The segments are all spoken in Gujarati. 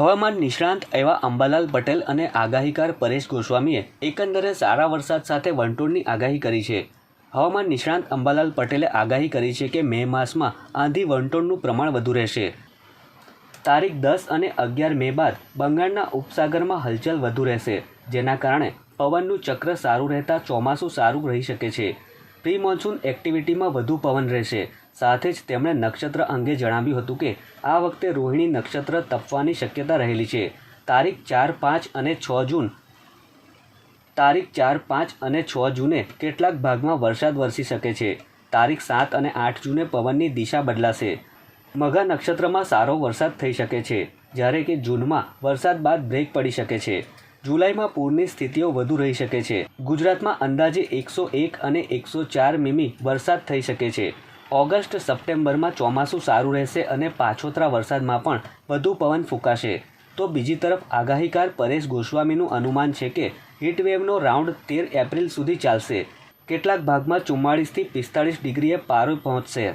હવામાન નિષ્ણાંત એવા અંબાલાલ પટેલ અને આગાહીકાર પરેશ ગોસ્વામીએ એકંદરે સારા વરસાદ સાથે વંટોળની આગાહી કરી છે. હવામાન નિષ્ણાંત અંબાલાલ પટેલે આગાહી કરી છે કે મે માસમાં આંધી વંટોળનું પ્રમાણ વધુ રહેશે. તારીખ દસ અને અગિયાર મે બાદ બંગાળના ઉપસાગરમાં હલચલ વધુ રહેશે, જેના કારણે પવનનું ચક્ર સારું રહેતા ચોમાસું સારું રહી શકે છે. પ્રી મોન્સૂન એક્ટિવિટીમાં વધુ પવન રહેશે. સાથે જ તેમણે નક્ષત્ર અંગે જણાવ્યું હતું કે, આ વખતે રોહિણી નક્ષત્ર તપવાની શક્યતા રહેલી છે. તારીખ ચાર પાંચ અને છ જૂન તારીખ ચાર પાંચ અને છ જૂને કેટલાક ભાગમાં વરસાદ વરસી શકે છે. તારીખ સાત અને આઠ જૂને પવનની દિશા બદલાશે. મઘા નક્ષત્રમાં સારો વરસાદ થઈ શકે છે, જ્યારે કે જૂનમાં વરસાદ બાદ બ્રેક પડી શકે છે. જુલાઈમાં પૂરની સ્થિતિઓ વધુ રહી શકે છે. ગુજરાતમાં અંદાજે એકસો એક અને એકસો ચાર મીમી વરસાદ થઈ શકે છે. ઓગસ્ટ સપ્ટેમ્બરમાં ચોમાસું સારું રહેશે અને પાછોતરા વરસાદમાં પણ વધુ પવન ફૂંકાશે. તો બીજી તરફ આગાહીકાર પરેશ ગોસ્વામીનું અનુમાન છે કે હીટવેવનો રાઉન્ડ તેર એપ્રિલ સુધી ચાલશે. કેટલાક ભાગમાં ચુમ્માળીસથી પિસ્તાળીસ ડિગ્રીએ પારો પહોંચશે.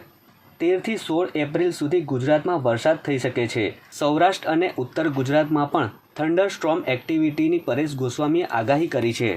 તેરથી સોળ એપ્રિલ સુધી ગુજરાતમાં વરસાદ થઈ શકે છે. સૌરાષ્ટ્ર અને ઉત્તર ગુજરાતમાં પણ થંડર સ્ટ્રોમ એક્ટિવિટીની પરેશ ગોસ્વામીએ આગાહી કરી છે.